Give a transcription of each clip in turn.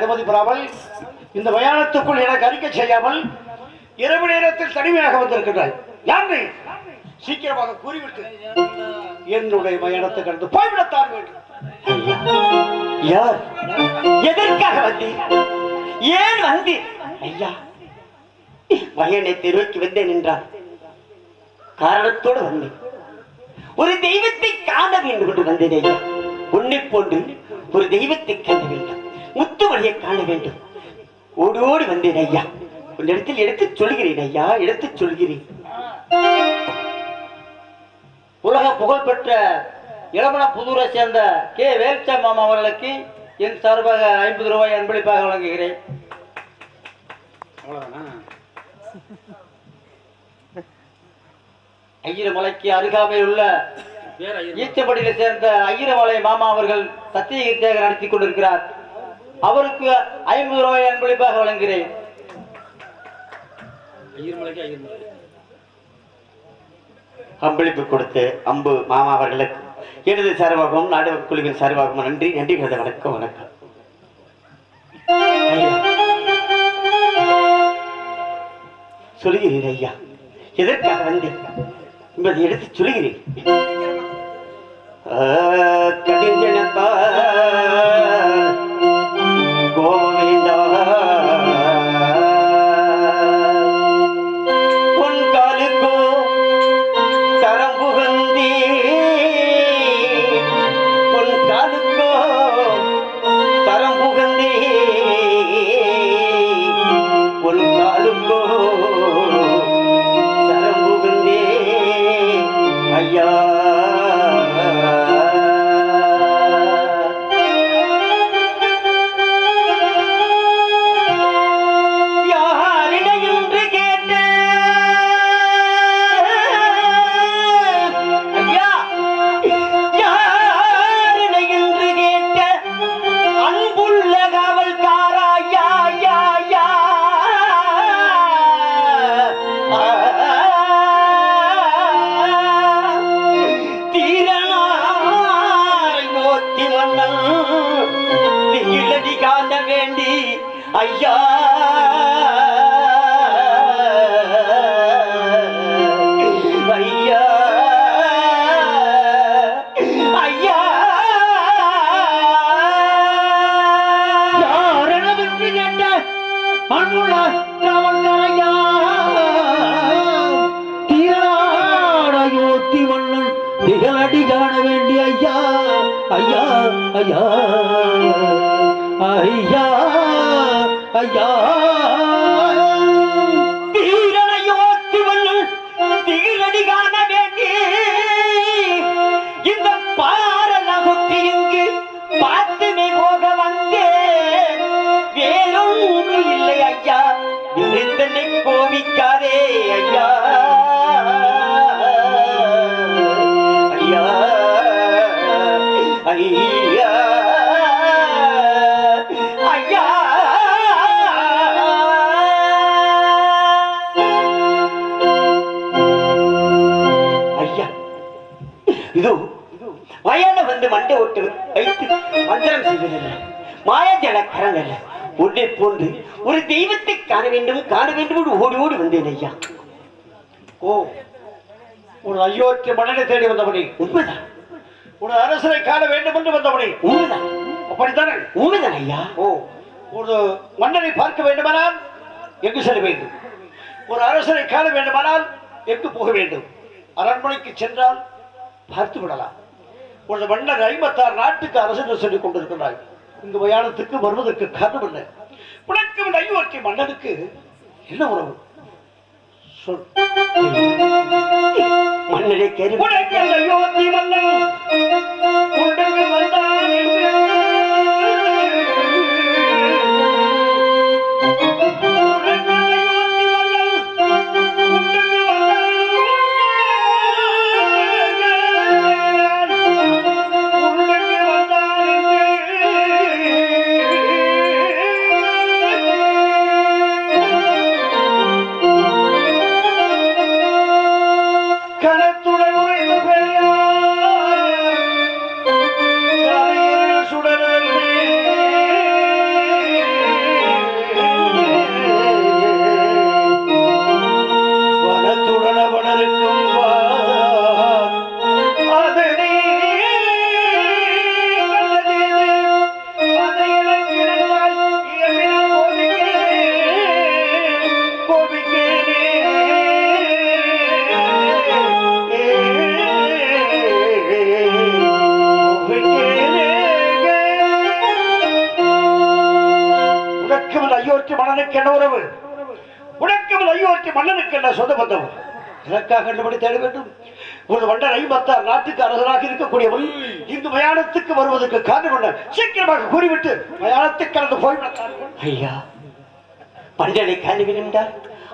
சொல்லாமல் இந்த மயானத்துக்குள் எனக்கு அறிக்கை செய்யாமல் இரவு நேரத்தில் தனிமையாக வந்திருக்கிறாய். யார் சீக்கிரமாக கூறிவிட்டு. என்னுடைய மயானத்தை கடந்து போய்விடத்தான் வேண்டும். யார்? எதற்காக வந்தீர்? ஏன் வந்தீர்? ஐயா மகனை தெருவுக்கு வந்தேன் என்றார் காரணத்தோடு வந்தேன். ஒரு தெய்வத்தை காண வேண்டும் என்று வந்தேன் ஐயா. உன்னை போன்று ஒரு தெய்வத்தை காண வேண்டும். முத்துமணியை காண வேண்டும். ஓடி ஓடி வந்தேன் ஐயா. உன்னிடத்தில் எடுத்துச் சொல்கிறேன் ஐயா எடுத்துச் சொல்கிறேன். உலக புகழ்பெற்ற இளமண புதூரை சேர்ந்த கே. வேல்சா மாமா அவர்களுக்கு என் சார்பாக ஐம்பது ரூபாய் அன்பளிப்பாக வழங்குகிறேன். ஐயரமலைக்கு அருகாமையில் உள்ள ஈச்சப்படியில் சேர்ந்த ஐயரமலை மாமா அவர்கள் சத்தியகீர்த்தியாக நடத்தி கொண்டிருக்கிறார். அவருக்கு ஐம்பது ரூபாய் அன்பளிப்பாக வழங்குகிறேன். அம்பளிப்பு கொடுத்து அம்பு மாமா அவர்களுக்கு எனது சார்பாகவும் நாடக குழுவின் சார்பாகவும் நன்றி. நன்றி கருத வணக்கம் வணக்கம். ஐயா. சொல்கிறேன் ஐயா. எதற்காக வந்தேன் என்பதை எடுத்து சொல்கிறேன் अया अ இதோ வயல வந்து மண்டை ஒட்டு வைத்து மந்திரம் செய்வதில்லை மாயாஜல கரங்கல்ல உன்னை போன்று ஒரு தெய்வத்தை காண வேண்டும் காண வேண்டும் ஓடி ஓடி வந்தேன் ஐயா ஓ ஒரு அயோக்கிய மன்னனை தேடி வந்தபடி உண்மைதான் ஒரு அரசரை காண வேண்டும் என்று வந்தபடி உண்மைதான் அப்படித்தானே உண்மைதான் ஐயா ஓ ஒரு மன்னனை பார்க்க வேண்டுமானால் எங்கு செல்ல வேண்டும் ஒரு அரசரை காண வேண்டுமானால் எங்கு போக வேண்டும் அரண்மனைக்கு சென்றால் பார்த்து விடலாம் ஒரு மன்னர் ஐம்பத்தாறு நாட்டுக்கு அரசு சொல்லிக் கொண்டிருக்கிறாய். இந்த மயானத்துக்கு வருவதற்கு காரணம் என்ன? உனக்கு இந்த மன்னனுக்கு என்ன உறவு? சொல். மன்னரை கேள்வி உனக்கு அந்த மன்னன் உனக்கு வந்தான் என்று அயோத்தி என்ன உறவு? உனக்கும் அயோத்தி மன்னனுக்கு என்ன சொந்த பந்தம்? இதற்காக கண்டுபடி தேட வேண்டும். ஒரு வண்டர் ஐம்பத்தார் நாட்டுக்கு அரசராக இருக்கக்கூடியவன் இந்து மயானத்துக்கு வருவதற்கு காரணம் என்ன? சீக்கிரமாக கூறிவிட்டு மயானத்துக்கு கலந்து போய் ஐயா பண்டனை காண என்றால்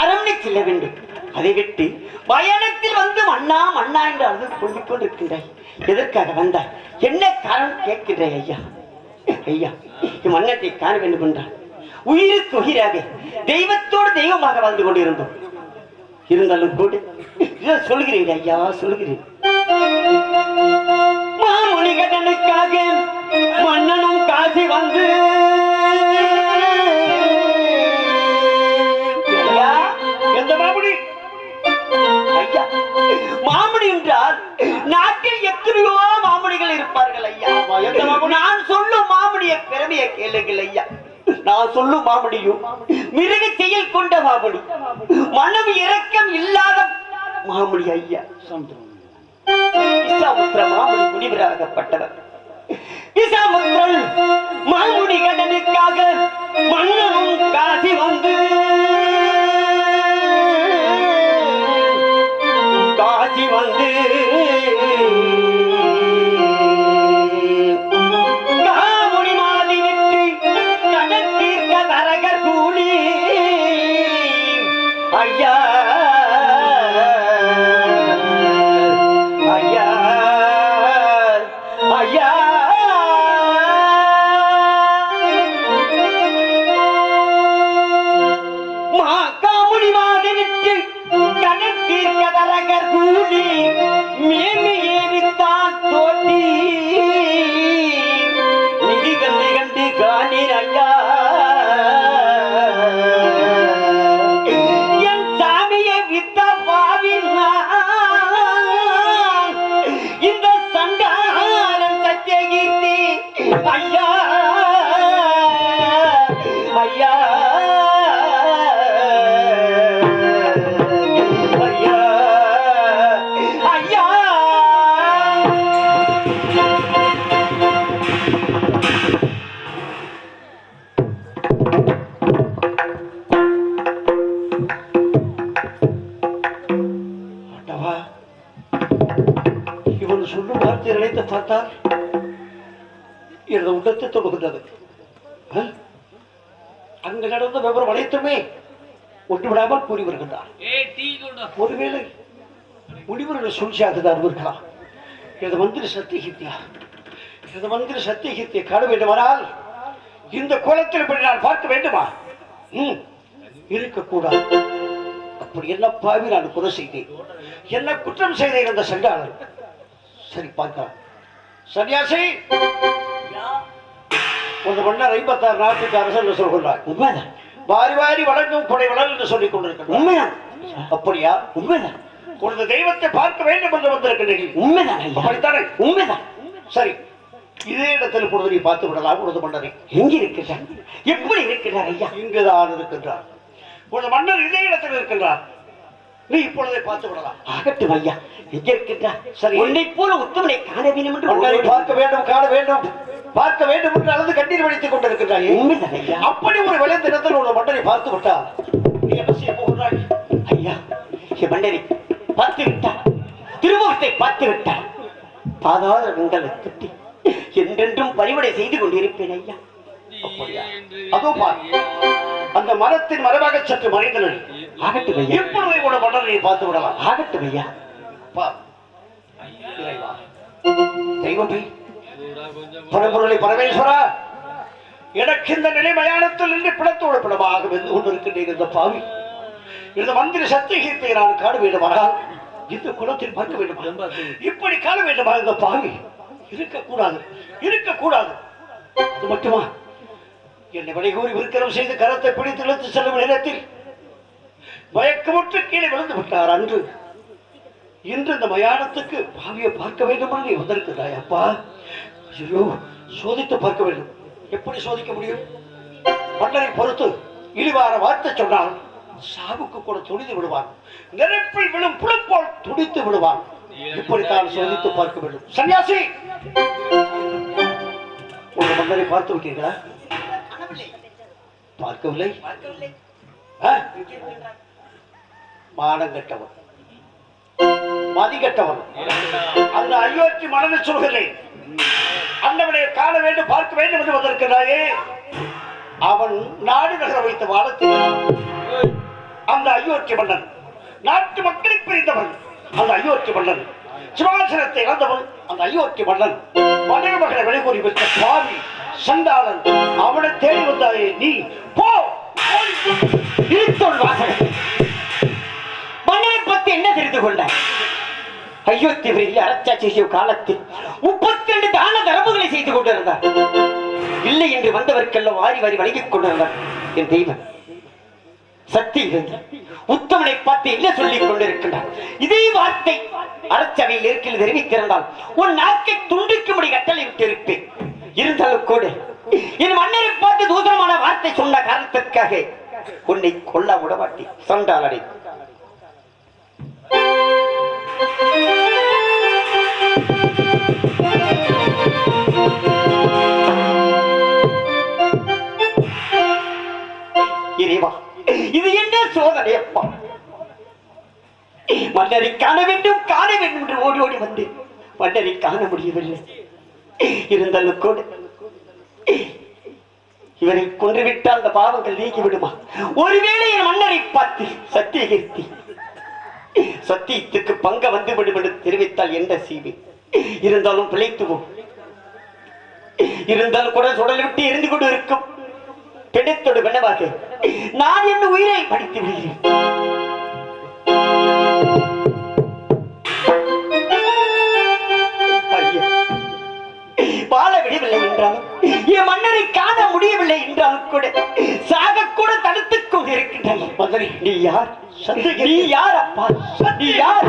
அரண்மனை செல்ல வேண்டும். அதை விட்டு பயணத்தில் வந்து மண்ணா மண்ணா என்று அழுது கொண்டு கொண்டிருக்கின்றாய். எதற்காக வந்தாய்? என்ன காரணம் கேட்கின்றாய் ஐயா? ஐயா மன்னத்தை காண வேண்டும் என்றான் உயிருக்கு உயிராக தெய்வத்தோடு தெய்வமாக வாழ்ந்து கொண்டிருந்தோம். இருந்தாலும் கூட சொல்கிறேன் ஐயா சொல்கிறேன். மாமுனிகடனுக்காக மன்னனும் காசி வந்து. எந்த மாமுடி ஐயா, மாமுனி என்றால் நாட்டில் எத்தனையோ மாமுனிகள் இருப்பார்கள் ஐயா. மாமுனி? நான் சொல்லும் மாமுனிய பெருமையை கேளுங்கள் ஐயா. நான் சொல்லும் மாமுனியும் மிருக செயல் கொண்ட மாமுனி மனம் இரக்கம் இல்லாத மாமடி ஐயா. விசாமுத்திர மாமுனி முனிவராகப்பட்டவர். விசாமுத்திரன் மாமுனி கடனுக்காக மன்னனும் காசி வந்து அனைத்துமே ஒன்று விடாமல் கூறி வருகின்றார். ஒருவேளை முனிவர்கள் சூழ்ச்சியாகத்தான் இருக்கலாம் எனது மந்திர சத்தியகித்தியா எனது மந்திர சத்தியகித்தியை காண வேண்டுமானால் இந்த கோலத்தில் இப்படி நான் பார்க்க வேண்டுமா? ம் இருக்கக்கூடாது. அப்படி என்ன பாவி நான் குறை செய்தேன்? என்ன குற்றம் செய்தேன் அந்த சண்டாளன்? சரி பார்க்கலாம். சன்னியாசி! ஒரு மன்னர் ஐம்பத்தாறு நாட்டுக்கு அரசர் என்று சொல்கின்றார். உண்மைதான். வாரி வாரி வழங்கும் கொடை வளர் என்று சொல்லிக் கொண்டிருக்கிறார் உண்மைதான். அப்படியா? உண்மைதான். உனது தெய்வத்தை பார்க்க வேண்டும் என்று வந்திருக்கிறீர்கள் உண்மைதான். அப்படித்தானே? உண்மைதான். சரி. இதே இடத்தில் பொழுது நீ பார்த்து விடலாம் உனது மன்னரை. எங்க இருக்கிறார்? எப்படி இருக்கிறார் ஐயா? இங்குதான் இருக்கின்றார். உனது மன்னர் இதே இடத்தில் இருக்கின்றார். நீ இப்பொழுதே பார்த்து விடலாம். ஆகட்டும் ஐயா எங்க இருக்கின்றார் சரி. உன்னை போல உத்தமனை காண வேண்டும் என்று பார்க்க வேண்டும் காண வேண்டும். பார்க்க வேண்டும் என்று அழுது கண்ணீர் வடித்துக் கொண்டிருக்கின்றாயே. அப்படி ஒரு விளைந்திடத்தில் உள்ள மன்னரை பார்த்து விட்டால் நீ என்ன செய்ய போகிறாய்? ஐயா என் மன்னரை பார்த்து விட்டார் திருமுகத்தை பார்த்து விட்டார் பாதாள வெங்கலை கட்டி என்றென்றும் பணிவிடை செய்து கொண்டிருப்பேன் ஐயா. அப்படியா? அதோ பார். அந்த மரத்தின் மரபாக சற்று மறைந்து நில். ஆகட்டும் ஐயா இப்பொழுதே உள்ள மன்னரை பார்த்து விடலாம் ஆகட்டும் ஐயா தெய்வமே. பரம்பொருளை பரமேஸ்வரா எனக்கு இந்த நிலை மயானத்தில் நின்று பிடத்தோடு பிடமாக வெந்து கொண்டிருக்கின்றேன் இந்த பாவி. இந்த மந்திர சத்தியகீர்த்தை நான் காண வேண்டுமானால் இந்த குலத்தில் பார்க்க வேண்டுமா? இப்படி காண வேண்டுமா இந்த பாவி? இருக்கக்கூடாது. இருக்கக்கூடாது. அது மட்டுமா? என்னை விடை கூறி விற்கரம் செய்து கரத்தை பிடித்து இழுத்து செல்லும் நேரத்தில் மயக்கமுற்று கீழே விழுந்து விட்டார் அன்று. இன்று இந்த மயானத்துக்கு பாவியை பார்க்க வேண்டுமா நீ வந்திருக்கிறாய் அப்பா. ஐயோ சோதித்து பார்க்க வேண்டும். எப்படி சோதிக்க முடியும்? மன்னரை பொறுத்து இழிவார வார்த்தை சொன்னால் சாவுக்கு கூட துணிந்து விடுவான். நெருப்பில் விழும் புழுப்போல் துடித்து விடுவான். இப்படித்தான் சோதித்து பார்க்க வேண்டும். சன்னியாசி! உங்க மன்னரை பார்த்து விட்டீர்களா? பார்க்கவில்லை. ஆ? மதி மதிகெட்டவன் அந்த அயோத்தி மனதை சொல்கிறேன் அண்ணவனை காண வேண்டும் பார்க்க வேண்டும் என்று வந்திருக்கிறாயே. அவன் நாடு நகர வைத்த வாழத்தில் அந்த அயோத்தி மன்னன் நாட்டு மக்களை பிரிந்தவன் அந்த அயோத்தி மன்னன் சிவாசனத்தை இழந்தவன் அந்த அயோத்தி மன்னன் மனைவி மகளை வெளிகூறி வைத்த சுவாமி சண்டாளன் அவனை தேடி வந்தாயே நீ போ இருத்தொள் வாசகன். மன்னனை என்ன தெரிந்து கொண்டார் அயோத்தி வெளியில் அரசாட்சி காலத்தில் முப்பத்தி ரெண்டு தான தரப்புகளை செய்து கொண்டிருந்தார். இல்லை என்று வந்தவர்க்கெல்லாம் வாரி வாரி வழங்கிக் கொண்டிருந்தார். என் தெய்வம் சக்தி உத்தமனை பார்த்து என்ன சொல்லிக் கொண்டிருக்கின்றார்? இதே வார்த்தை அரசவையில் இருக்கில் தெரிவித்திருந்தால் உன் நாக்கை துண்டிக்கும்படி கட்டளை விட்டு இருப்பேன் இருந்தாலும் கூட என் மன்னரை பார்த்து தூதரமான வார்த்தை சொன்ன காரணத்திற்காக உன்னை கொல்ல விட மாட்டேன். சொண்டாளடை இறைவா என்ன மன்னரை காண வேண்டும் காண வேண்டும் என்று ஓடி ஓடி வந்து மன்னரை காண முடியவில்லை. இருந்தாலும் கூட. இவரை கொன்றுவிட்டால் அந்த பாவங்கள் நீங்கி விடுமா ஒருவேளை என் மன்னரை பார்த்து சத்தியகீர்த்தி சத்தியத்துக்கு பங்க வந்துவிடும் என்று தெரிவித்தால் என்ன செய்வேன்? இருந்தாலும் பிழைத்துவோம். இருந்தாலும் கூட சுடலை விட்டு எரிந்து கொண்டு இருக்கும். பிடித்தோடு வெண்ணவாக நான் என் உயிரை படித்து விடுகிறேன் வாழ விடவில்லை என்றாலும் என் மன்னரை காண முடியவில்லை என்றாலும் கூட சாக கூட தடுத்துக் கொண்டிருக்கின்றாய் மதுரை நீ யார்? நீ யார் அப்பா? நீ யார்?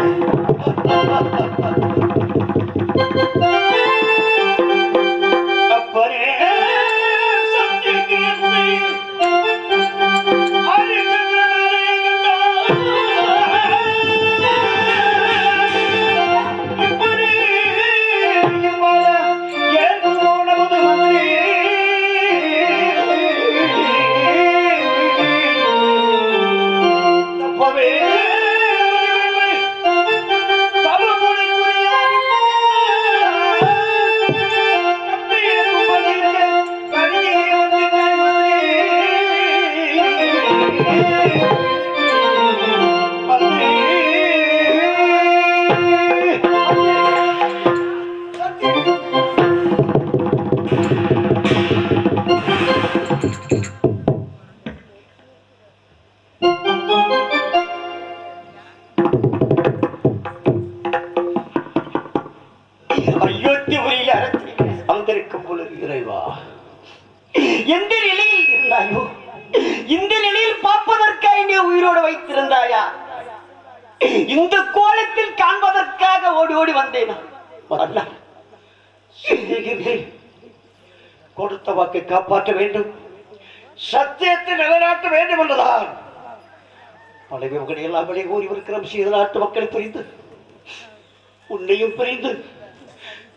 சத்தியத்தை நிலைநாட்ட வேண்டும் என்றுதான். பழைய மகனை எல்லாம் விலை கூறி இருக்கிறோம் சீத நாட்டு மக்களை பிரிந்து. உன்னையும் பிரிந்து.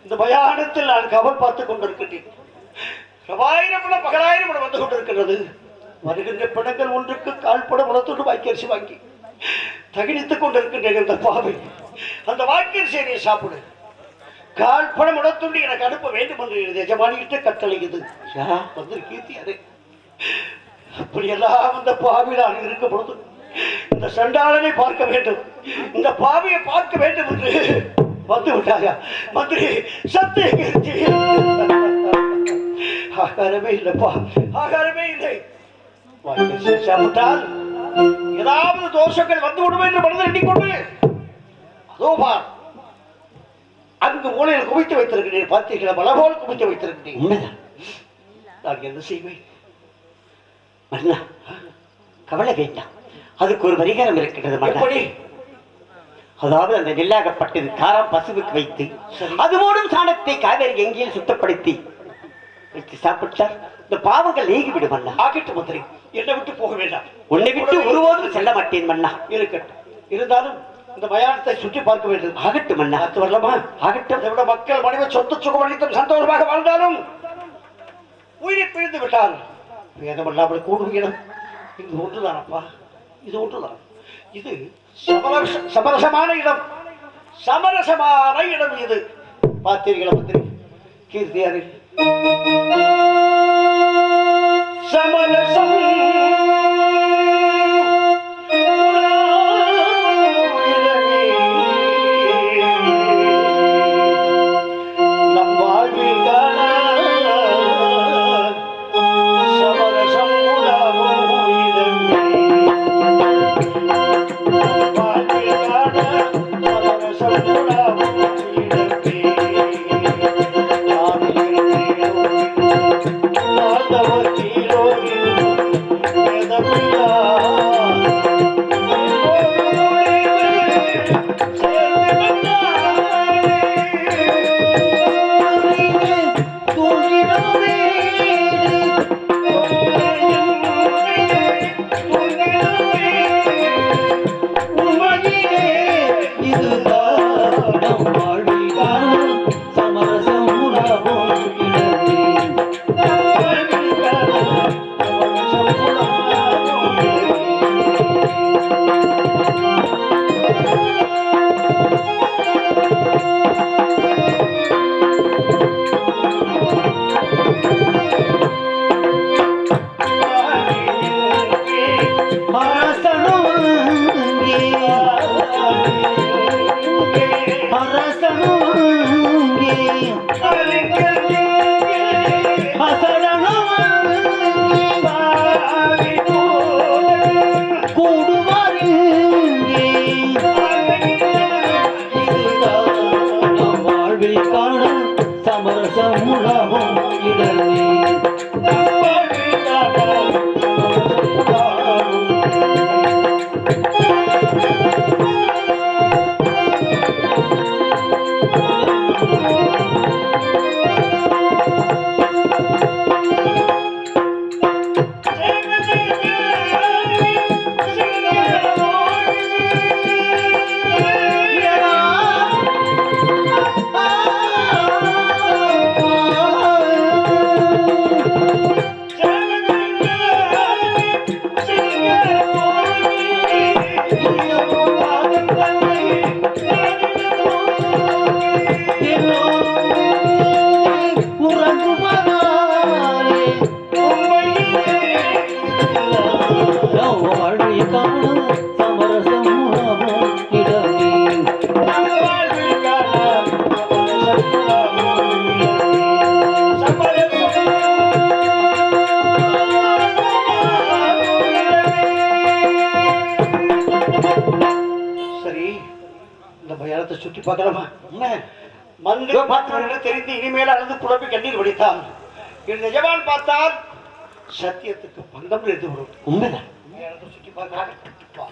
இந்த மயானத்தில் நான் கவல் பார்த்துக் கொண்டிருக்கின்றேன். ரவாயிரம் விட பகலாயிரம் விட வந்து கொண்டிருக்கிறது வருகின்ற பிணங்கள் ஒன்றுக்கு கால்பட முளத்தோடு வாய்க்கரிசி வாங்கி தகினித்துக் கொண்டிருக்கின்றேன் இந்த பாவை. அந்த வாய்க்கரிசியை நீ சாப்பிடு. கால் பணம் உடத்துண்டு எனக்கு அனுப்ப வேண்டும் என்று எனது எஜமானியிட்ட கட்டளைக்குது யா வந்து கீர்த்தி அது அப்படியெல்லாம் அந்த பாவி நான் இருக்கும் பொழுது இந்த சண்டாளனை பார்க்க வேண்டும். இந்த பாவியை பார்க்க வேண்டும் என்று வந்து விட்டாயா? மந்திரி கீர்த்தி ஆகாரமே இல்லப்பா ஆகாரமே இல்லை. சாப்பிட்டால் ஏதாவது தோஷங்கள் வந்து விடுமே என்று மனதில் எண்ணிக்கொண்டு அதோ பார் அங்கு மூலையில் குவித்து வைத்திருக்கிறேன் பார்த்தீர்களா பல போல் குவித்து வைத்திருக்கிறேன் உண்மைதான். நான் என்ன செய்வேன்? மன்னா கவலை வேண்டாம் அதுக்கு ஒரு பரிகாரம் இருக்கின்றது எப்படி? அதாவது அந்த நெல்லாகப்பட்டது காரம் பசுவுக்கு வைத்து அது மூடும் சாணத்தை காவேரி எங்கேயும் சுத்தப்படுத்தி வைத்து சாப்பிட்டால் இந்த பாவங்கள் நீங்கி விடும் மன்னா ஆகிட்டு மந்திரி என்னை விட்டு போக வேண்டாம். உன்னை விட்டு ஒருபோதும் செல்ல மாட்டேன் மன்னா இருக்கட்டும். இருந்தாலும் இந்த மயானத்தை சுற்றி பார்க்க வேண்டும். ஆகட்டும் மன்னா பார்த்து வரலாமா ஆகட்டும். அதை விட மக்கள் மனித சொத்து சுகமளித்தும் சந்தோஷமாக வாழ்ந்தாலும் உயிரை பிரிந்து விட்டால் வேதமல்லாமல் கூடும் இடம் இது ஒன்றுதானப்பா. இது ஒன்றுதான். இது சமரச சமரசமான இடம். சமரசமான இடம் இது. பார்த்தீர்களா பத்திரி கீர்த்தியாரு. சமரசம் பார்க்கலாமா மங்கை பார்த்தவர்கள் தெரிந்து இனிமேல் அழுது குழம்பி கண்ணீர் வடித்தான். ஜவான் பார்த்தால் சத்தியத்துக்கு பங்கம் இருந்து வரும் உண்மைதான் சுற்றி வா.